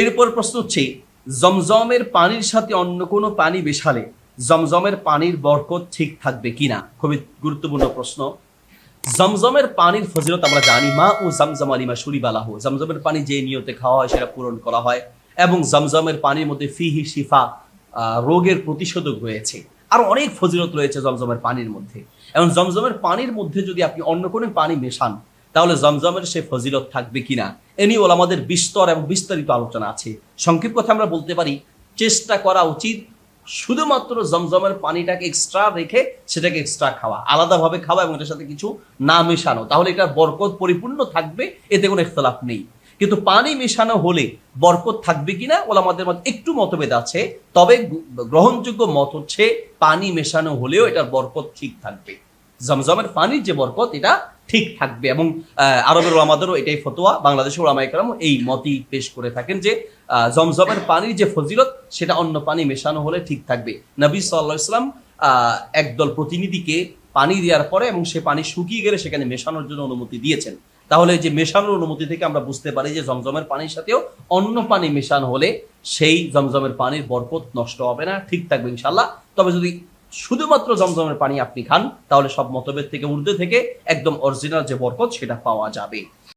এরপর প্রশ্ন হচ্ছে, জমজমের পানির সাথে অন্য কোনো পানি মেশালে জমজমের পানির বরকত ঠিক থাকবে কিনা? খুবই গুরুত্বপূর্ণ প্রশ্ন। জমজমের পানির ফজিলত আমরা জানি, মা ও জমজম আলিমা সুরিবালাহ জমজমের পানি যে নিয়তে খাওয়া হয় সেটা পূরণ করা হয় এবং জমজমের পানির মধ্যে ফিহি শিফা রোগের প্রতিষেধক রয়েছে। আর অনেক ফজিলত রয়েছে জমজমের পানির মধ্যে। এবং জমজমের পানির মধ্যে যদি আপনি অন্য কোনো পানি মেশান তাহলে জমজমের সে ফজিলত থাকবে কিনা? এ নিয়ে আমাদের বিস্তর এবং বিস্তারিত আলোচনা আছে। সংক্ষিপ্ত কথা আমরা বলতে পারি, চেষ্টা করা উচিত শুধুমাত্র জমজমের পানিটাকে এক্সট্রা রেখে সেটাকে এক্সট্রা খাওয়া। আলাদাভাবে খাওয়া এবং এটার সাথে কিছু না মেশানো। তাহলে এটার বরকত পরিপূর্ণ থাকবে, এতে কোনো ইখতলাফ নেই। কিন্তু পানি মেশানো হলে বরকত থাকবে কিনা? ওলামাদের মধ্যে একটু মতভেদ আছে। তবে গ্রহণযোগ্য মত হচ্ছে পানি মেশানো হলেও এটার বরকত ঠিক থাকবে। জমজমের পানির যে বরকত, এটা ঠিক থাকবে এবং আরবের ওলামাদেরও এটাই ফতোয়া, বাংলাদেশের ওলামা একরাম এই মতই পেশ করে থাকেন যে জমজমের পানির যে ফজিলত, সেটা অন্য পানি মেশানো হলে ঠিক থাকবে। নবী সাল্লাহ ইসলাম একদল প্রতিনিধিকে পানি দেওয়ার পরে এবং সে পানি শুকিয়ে গেলে সেখানে মেশানোর জন্য অনুমতি দিয়েছেন। তাহলে যে মেশানোর অনুমতি থেকে আমরা বুঝতে পারি যে, জমজমের পানির সাথেও অন্য পানি মেশানো হলে সেই জমজমের পানির বরকত নষ্ট হবে না, ঠিক থাকবে ইনশাল্লাহ তবে যদি শুধুমাত্র জমজমের পানি আপনি খান, তাহলে সব মতভেদ থেকে, ঊর্ধ্বে থেকে একদম অরিজিনাল যে বরকত, সেটা পাওয়া যাবে।